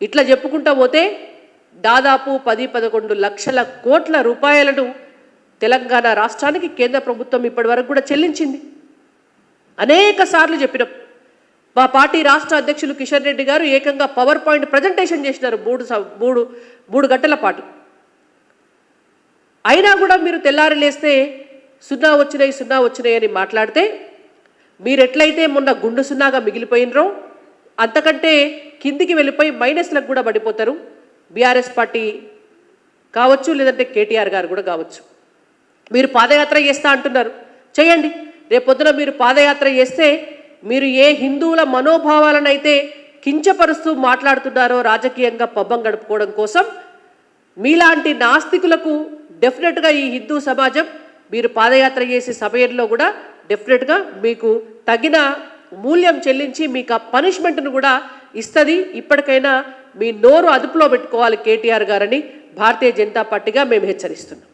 ఇట్లా చెప్పుకుంటా పోతే దాదాపు పది పదకొండు లక్షల కోట్ల రూపాయలను తెలంగాణ రాష్ట్రానికి కేంద్ర ప్రభుత్వం ఇప్పటి వరకు కూడా చెల్లించింది. అనేక సార్లు చెప్పినాం. మా పార్టీ రాష్ట్ర అధ్యక్షులు కిషన్ రెడ్డి గారు ఏకంగా పవర్ పాయింట్ ప్రజెంటేషన్ చేసినారు మూడు స- మూడు మూడు గంటల పాటు. అయినా కూడా మీరు తెల్లారి లేస్తే సున్నా వచ్చినాయి సున్నా వచ్చినాయి అని మాట్లాడితే మీరు ఎట్లయితే మొన్న గుండు సున్నాగా మిగిలిపోయినరో అంతకంటే కిందికి వెళ్ళిపోయి మైనస్లకు కూడా పడిపోతారు. బీఆర్ఎస్ పార్టీ కావచ్చు లేదంటే కేటీఆర్ గారు కూడా కావచ్చు. మీరు పాదయాత్ర చేస్తా అంటున్నారు. చేయండి. రేపొద్దున మీరు పాదయాత్ర చేస్తే మీరు ఏ హిందువుల మనోభావాలనైతే కించపరుస్తూ మాట్లాడుతున్నారో రాజకీయంగా పబ్బం గడుపుకోవడం కోసం మీలాంటి నాస్తికులకు డెఫినెట్గా ఈ హిందూ సమాజం మీరు పాదయాత్ర చేసే సమయంలో కూడా డెఫినెట్గా మీకు తగిన మూల్యం చెల్లించి మీకు ఆ పనిష్మెంట్ను కూడా ఇస్తుంది. ఇప్పటికైనా మీ నోరు అదుపులో పెట్టుకోవాలి కేటీఆర్ గారని భారతీయ జనతా పార్టీగా మేము హెచ్చరిస్తున్నాం.